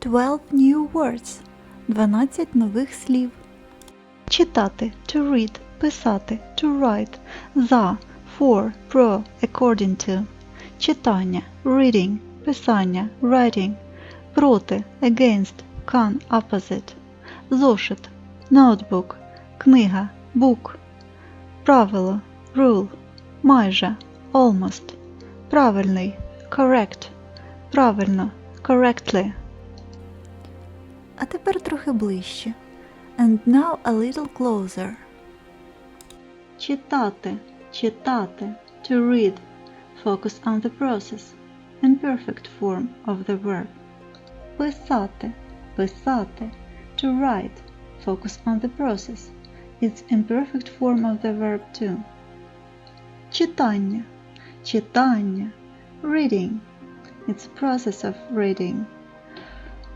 12 new words. 12 нових слів. Читати to read, писати to write, за, for, pro, according to. Читання reading, писання writing, проти against, can, opposite. Зошит notebook, книга book. Правило rule, майже almost. Правильний correct. Правильно correctly. А тепер трохи ближче. And now a little closer. Читати, читати, to read. Focus on the process. Imperfect form of the verb. Писати, писати, to write. Focus on the process. It's imperfect form of the verb too. Читання, читання, reading. It's a process of reading.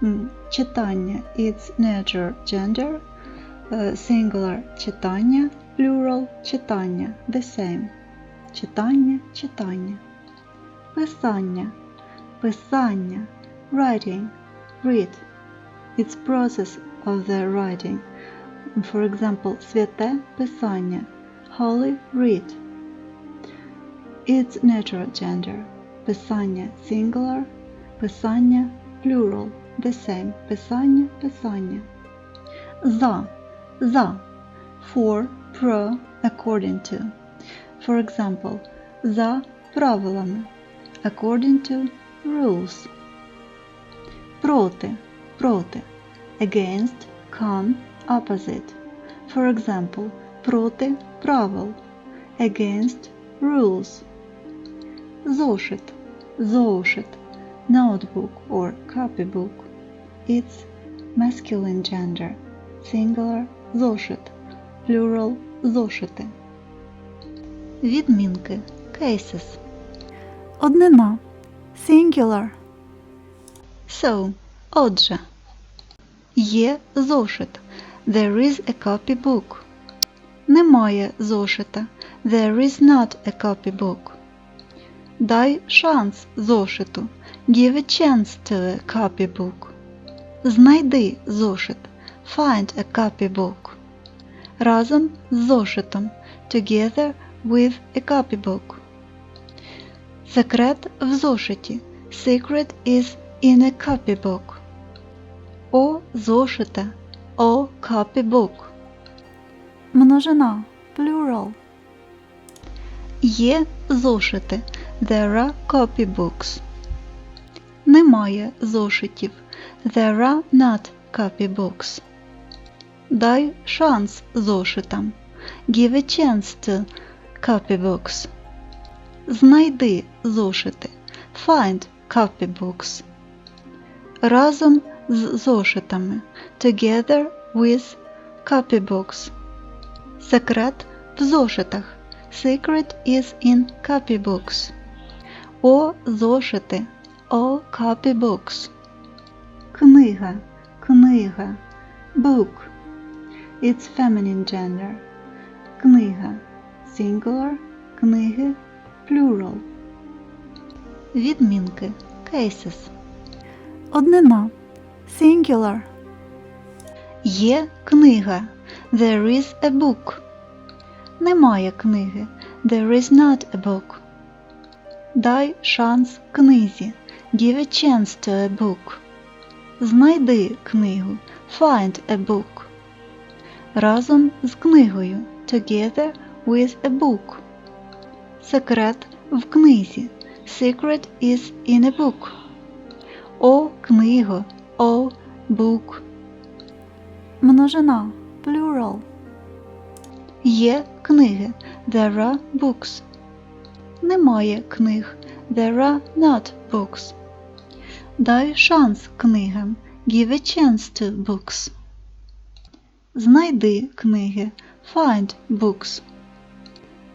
М, Читання it's nature gender, е, singular читання, plural читання, the same. Читання, читання. Писання, писання, writing, read. It's process of the writing. For example, святе писання, holy read. It's natural gender. Писання singular, писання plural, the same. Писання, писання. За, за. For, pro, according to. For example, за правилами. According to rules. Проти, проти. Against, con, opposite. For example, проти правил. Against rules. Зошит, зошит, notebook or copybook. It's masculine gender, singular зошит, plural зошити. Відмінки cases. Однина singular. So, отже. Є зошит. There is a copybook. Немає зошита. There is not a copybook. Дай шанс зошиту. Give a chance to a copybook. Знайди зошит. Find a copybook. Разом з зошитом. Together with a copybook. Секрет в зошиті. Secret is in a copybook. О зошите. О copybook. Множина. Plural. Є зошити. There are copybooks. Немає зошитів. There are not copybooks. Дай шанс зошитам. Give a chance to copybooks. Знайди зошити. Find copybooks. Разом з зошитами. Together with copybooks. Секрет в зошитах. Secret is in copybooks. О зошити. О copybooks. Книга. Книга. Book. It's feminine gender. Книга. Singular. Книги. Plural. Відмінки. Cases. Однина. Singular. Є книга. There is a book. Немає книги. There is not a book. Дай шанс книзі. Give a chance to a book. Знайди книгу. Find a book. Разом з книгою. Together with a book. Секрет в книзі. Secret is in a book. О книго. О book. Множина. Plural. Є книги. There are books. Немає книг. There are not books. Дай шанс книгам. Give a chance to books. Знайди книги. Find books.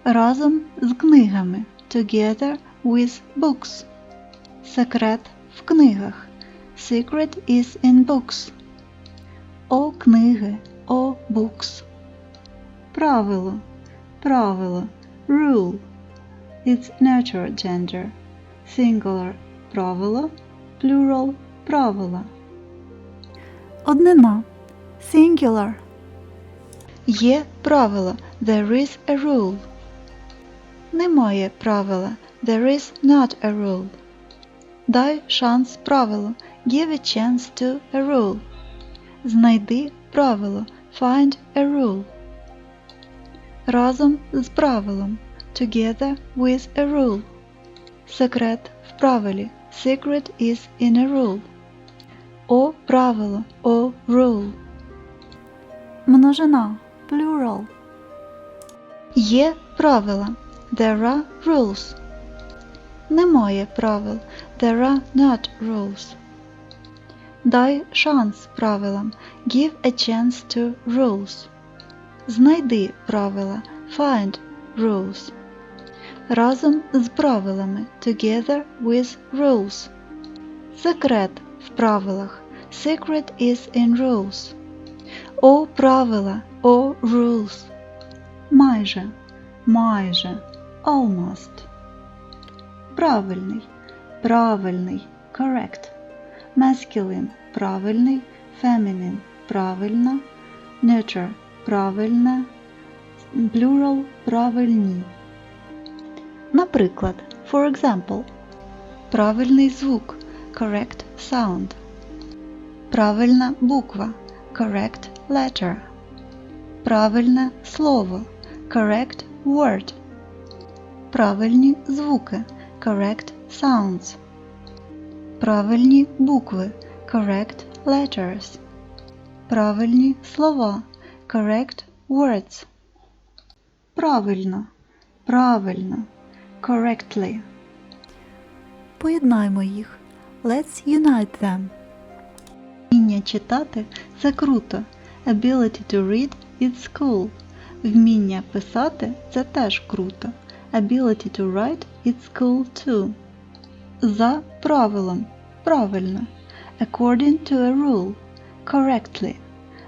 Разом з книгами. Together with books. Секрет в книгах. Secret is in books. О книги. О books. Правило. Правило. Rule. It's natural gender. Singular правило. Plural правила. Однина. Singular. Є правило. There is a rule. Немає правила. There is not a rule. Дай шанс правилу. Give a chance to a rule. Знайди правило. Find a rule. Разом з правилом. Together with a rule. Секрет в правилі. Secret is in a rule. О правило. О rule. Множина. Plural. Є правила. There are rules. Немає правил. There are not rules. Дай шанс правилам. Give a chance to rules. Знайди правила. Find rules. Разом з правилами. Together with rules. Секрет в правилах. Secret is in rules. О правила. О rules. Майже. Майже. Almost. Правильний. Правильний. Correct. Masculine – правильний, feminine – правильна, neuter – правильне, plural – правильні. Наприклад, for example, правильний звук – correct sound, правильна буква – correct letter, правильне слово – correct word, правильні звуки – correct sounds. Правильні букви correct letters. Правильні слова correct words. Правильно. Правильно. Correctly. Поєднаймо їх. Let's unite them. Вміння читати це круто. Ability to read is cool. Вміння писати це теж круто. Ability to write is cool too. За правилом. Правильно. According to a rule. Correctly.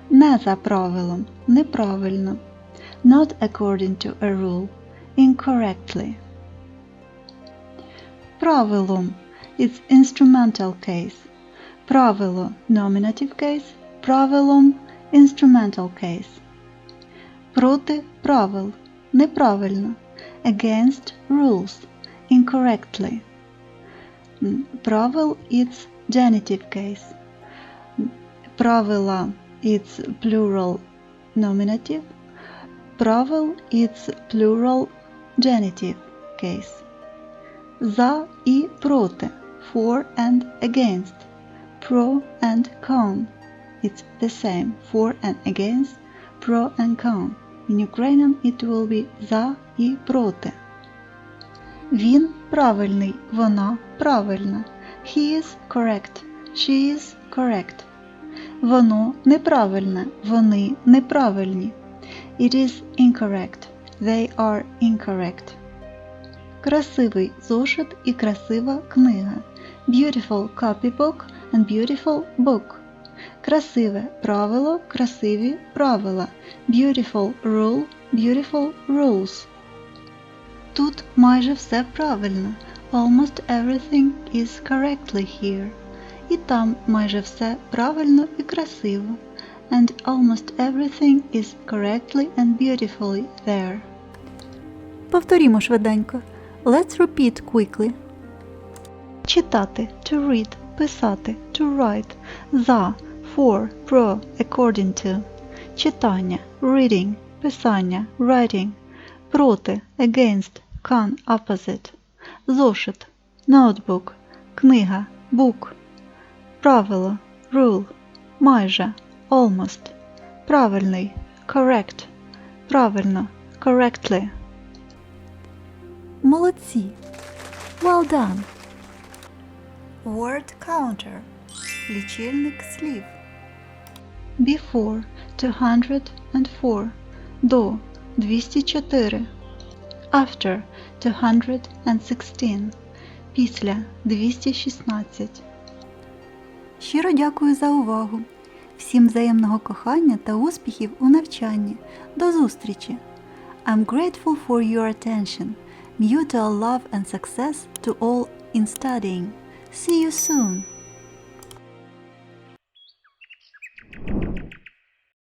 Не за правилом. Неправильно. Not according to a rule. Incorrectly. Правилом. It's instrumental case. Правило nominative case. Правилом instrumental case. Проти правил. Неправильно. Against rules. Incorrectly. Правил it's genitive case. Правила it's plural nominative. Правил it's plural genitive case. За і проти. For and against. Pro and con. It's the same. For and against. Pro and con. In Ukrainian it will be за і проти. Він правильний, вона правильна. He is correct. She is correct. Воно неправильне, вони неправильні. It is incorrect. They are incorrect. Красивий зошит і красива книга. Beautiful copybook and beautiful book. Красиве правило, красиві правила. Beautiful rule, beautiful rules. Тут майже все правильно. Almost everything is correctly here. І там майже все правильно і красиво. And almost everything is correctly and beautifully there. Повторімо швиденько. Let's repeat quickly. Читати to read, писати to write, за, for, pro, according to. Читання reading, писання writing, проти against, con, opposite. Зошит, ноутбук, книга, book. Правило, rule, майже, almost. Правильний, correct. Правильно, correctly. Молодці. Well done. Word counter. Лічильник слів. Before 204. До 204. After 216. Після 216. Щиро дякую за увагу. Всім взаємного кохання та успіхів у навчанні. До зустрічі! I'm grateful for your attention. Mutual love and success to all in studying. See you soon!